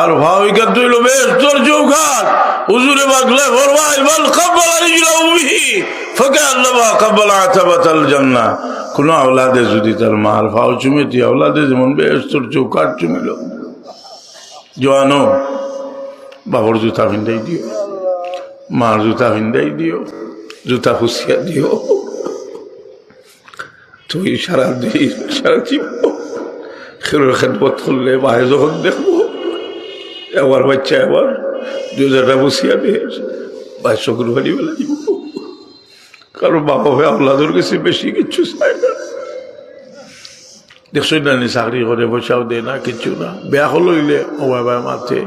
আর ভাবিকা তুইল বেশ, তোর চৌখাট হুজুরে বাগলে ফরমাই বল কব্বাল আলিজুলা উমিহি ফকে আল্লাহ কব্বাল আতাবাতাল জান্না কোন আওলাদে যদি তার মার ফাও চুমেতি আওলাদে যেমন বেশ তোর চৌকাট চুমিল জোয়ানো, বাবর জুতা ভিন্দাই দিও, মার জুতা ভিন্দাই দিও, জুতা ফুসিয়া দিও। তুই সারা দিন, সারা জীবন খেরোর খেদমত করলে মায়ে যখন দেখব এবার বাচ্চা এবার দুজাটা বসিয়া বেশ ভাই চকুর বাড়ি বেলা দিব। কারণ বাবা ভাই আল্লাহর কাছে বেশি কিছু চায় না। দেখছ না নি চাকরি করে, পয়সাও দে না, কিছু না। বেয়া হলইলে ও বাবা মাতে।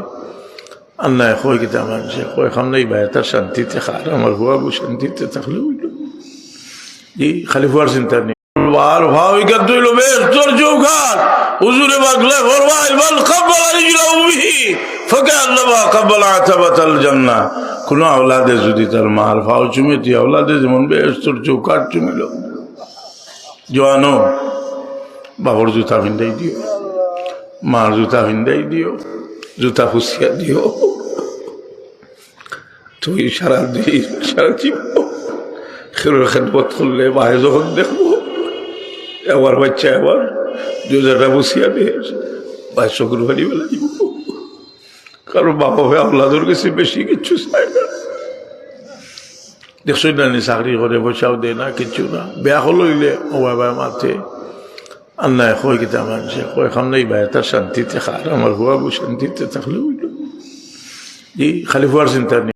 আল্লাহ কই কিতা মানুষে কয় খাম নাই ভাই তার শান্তিতে খার আমার হুয়াবু শান্তিতে থাকলে হইল। জি, খালি হুয়ার চিন্তা নেই। আর ভাবিকা তুইল বেশ, তোর চৌখাট হুজুরে বাগলে ফরমাই বল কব্বাল আলিজুলা উমিহি ফকে আল্লাহ কব্বাল আতাবাতাল জান্না কোন আওলাদে যদি তার মার ফাও চুমেতি আওলাদে যেমন বেশ চৌকাট চুমিল জোয়ানো, বাবর জুতা ভিন্দাই দিও, মার জুতা ভিন্দাই দিও, জুতা ফুসিয়া দিও। তুই সারা দিন, সারা জীবন করলে মায়ে যখন দেখব, এবার বাচ্চা এবার দুজাটা বসিয়া বেশ ভাই চকুর বাড়ি বেলা দিব। কারণ বাবা ভাই আল্লাহর কাছে বেশি কিছু চায় না। দেখছ না নি চাকরি করে, পয়সাও দে না, কিছু না। বেয়া হলইলে ও বাবা মাতে, আল্লাহ কই কিতা মানুষে, কয় খাম নাই ভাই তার শান্তিতে খার আমার হুয়াবু শান্তিতে থাকলে হইল। জি খালি হুয়ার চিন্তা নেই।